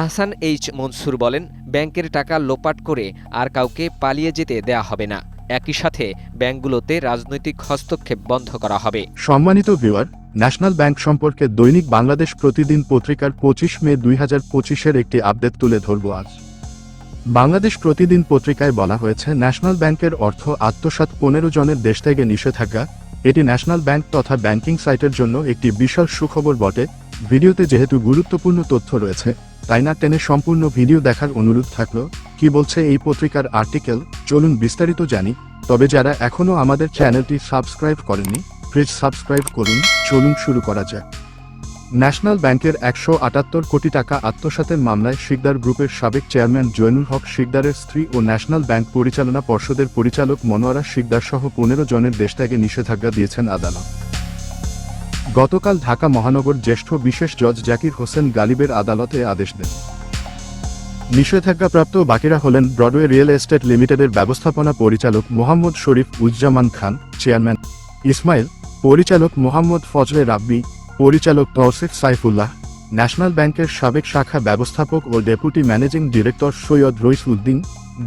Ahsan H Mansur বলেন, ব্যাংকের টাকা লোপাট করে আর কাউকে পালিয়ে যেতে দেয়া হবে না। একই সাথে ব্যাংকগুলোতে রাজনৈতিক হস্তক্ষেপ বন্ধ করা হবে। সম্মানিত ভিউয়ার, ন্যাশনাল ব্যাংক সম্পর্কে দৈনিক বাংলাদেশ প্রতিদিন পত্রিকার পঁচিশ মে দুই হাজার পঁচিশের একটি আপডেট তুলে ধরব আজ। বাংলাদেশ প্রতিদিন পত্রিকায় বলা হয়েছে, ন্যাশনাল ব্যাংকের অর্থ আত্মসাৎ পনেরো জনের দেশ থেকে নিষেধাজ্ঞা। এটি ন্যাশনাল ব্যাংক তথা ব্যাংকিং সাইটের জন্য একটি বিশাল সুখবর বটে। ভিডিওতে যেহেতু গুরুত্বপূর্ণ তথ্য রয়েছে, তাই না টেনে সম্পূর্ণ ভিডিও দেখার অনুরোধ থাকল, কি বলছে এই পত্রিকার আর্টিকেল, চলুন বিস্তারিত জানি, তবে যারা এখনও আমাদের চ্যানেলটি সাবস্ক্রাইব করেনি প্লিজ সাবস্ক্রাইব করুন, চলুন শুরু করা যাক। ন্যাশনাল ব্যাংকের একশো আটাত্তর কোটি টাকা আত্মসাতের মামলায় শিকদার গ্রুপের সাবেক চেয়ারম্যান জয়নুল হক শিকদারের স্ত্রী ও ন্যাশনাল ব্যাংক পরিচালনা পর্ষদের পরিচালক মনোয়ারা শিকদার সহ পনেরো জনের দেশত্যাগে নিষেধাজ্ঞা দিয়েছেন আদালত। গতকাল ঢাকা মহানগর জ্যেষ্ঠ বিশেষ জজ জাকির হোসেন গালিবের আদালতে আদেশ দেন। নিষেধাজ্ঞাপ্রাপ্ত বাকিরা হলেন ব্রডওয়ে রিয়েল এস্টেট লিমিটেডের ব্যবস্থাপনা পরিচালক মোহাম্মদ শরীফ উজ্জামান খান, চেয়ারম্যান ইসমাইল, পরিচালক মোহাম্মদ ফজলে রাব্বি, পরিচালক তৌসিফ সাইফুল্লাহ, ন্যাশনাল ব্যাংকের সাবেক শাখা ব্যবস্থাপক ও deputy managing director Syed Rais Uddin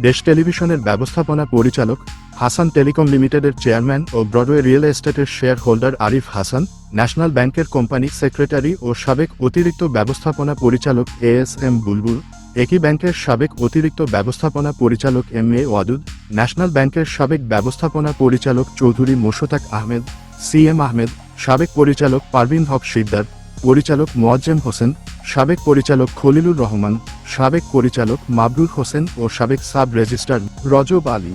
Desh টেলিভিশনের ব্যবস্থাপনা পরিচালক হাসান টেলিকম লিমিটেডের চেয়ারম্যান ও ব্রডওয়ে রিয়েল এস্টেটের shareholder Arif Hasan, national ব্যাংকের কোম্পানি সেক্রেটারি ও সাবেক অতিরিক্ত ব্যবস্থাপনা পরিচালক এ এস এম বুলবুল, একই ব্যাংকের সাবেক অতিরিক্ত ব্যবস্থাপনা পরিচালক এম এ ওয়াদুদ, ন্যাশনাল ব্যাংকের সাবেক ব্যবস্থাপনা পরিচালক চৌধুরী মোশতাক আহমেদ, সি এম আহমেদ, সাবেক পরিচালক পারভিন হক শিকদার, পরিচালক মোয়াজ্জেম হোসেন, সাবেক পরিচালক খলিলুর রহমান, সাবেক পরিচালক মাবরুর হোসেন ও সাবেক সাব রেজিস্ট্রার রজব আলী।